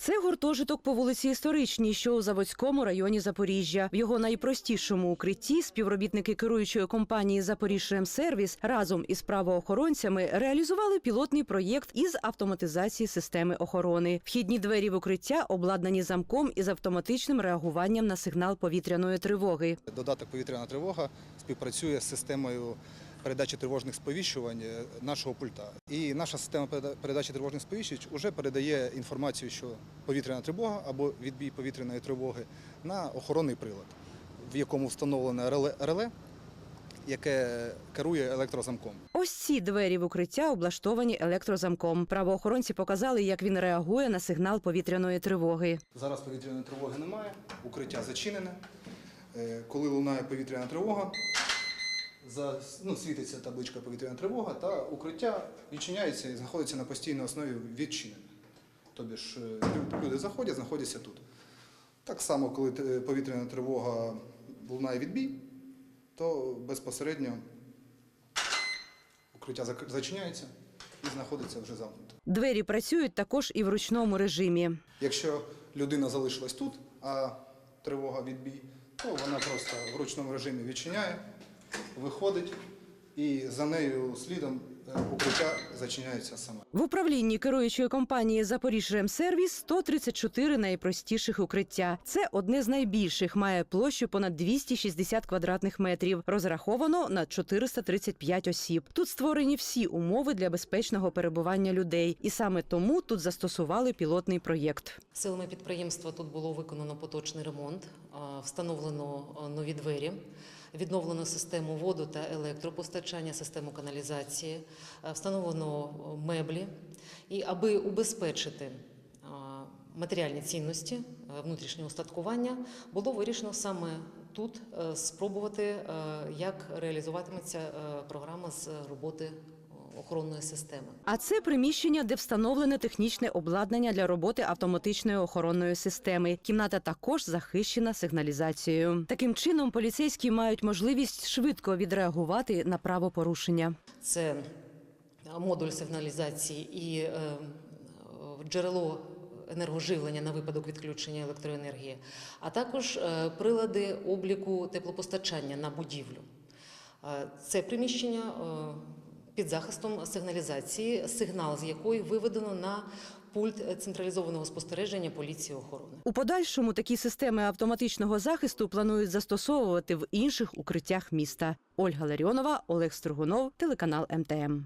Це гуртожиток по вулиці Історичній, що у Заводському районі Запоріжжя. В його найпростішому укритті співробітники керуючої компанії «Запоріжремсервіс» разом із правоохоронцями реалізували пілотний проєкт із автоматизації системи охорони. Вхідні двері в укриття обладнані замком із автоматичним реагуванням на сигнал повітряної тривоги. Додаток повітряна тривога співпрацює з системою передачі тривожних сповіщувань е, нашого пульта. І наша система передачі тривожних сповіщень вже передає інформацію, що повітряна тривога або відбій повітряної тривоги на охоронний прилад, в якому встановлене реле, реле яке керує електрозамком. Ось ці двері в укриття облаштовані електрозамком. Правоохоронці показали, як він реагує на сигнал повітряної тривоги. Зараз повітряної тривоги немає, укриття зачинене. Е, Коли лунає повітряна тривога, за, ну, світиться табличка повітряна тривога, та укриття відчиняється і знаходиться на постійній основі відчинене. Тобто ж е, люди заходять, знаходяться тут. Так само, коли е, повітряна тривога лунає відбій, то безпосередньо укриття зачиняється і знаходиться вже замкнуто. Двері працюють також і в ручному режимі. Якщо людина залишилась тут, а тривога відбій, то вона просто в ручному режимі відчиняє, виходить і за нею слідом е, укриття зачиняється саме. В управлінні керуючої компанії «Запоріжремсервіс» 134 найпростіших укриття. Це одне з найбільших, має площу понад 260 квадратних метрів. Розраховано на 435 осіб. Тут створені всі умови для безпечного перебування людей, і саме тому тут застосували пілотний проєкт. Силами підприємства тут було виконано поточний ремонт, а, встановлено нові двері, відновлено систему воду та електропостачання, систему каналізації, встановлено меблі. І аби убезпечити матеріальні цінності а, внутрішнього устаткування, було вирішено саме тут е, спробувати, е, як реалізуватиметься е, програма з роботи охоронної системи. А це приміщення, де встановлене технічне обладнання для роботи автоматичної охоронної системи. Кімната також захищена сигналізацією. Таким чином, поліцейські мають можливість швидко відреагувати на правопорушення. Це модуль сигналізації і е, джерело енергоживлення на випадок відключення електроенергії, а також е, прилади обліку теплопостачання на будівлю. Е, Це приміщення е, під захистом сигналізації, сигнал з якої виведено на пульт централізованого спостереження поліції охорони. У подальшому такі системи автоматичного захисту планують застосовувати в інших укриттях міста. Ольга Ларіонова, Олег Строгунов, телеканал МТМ.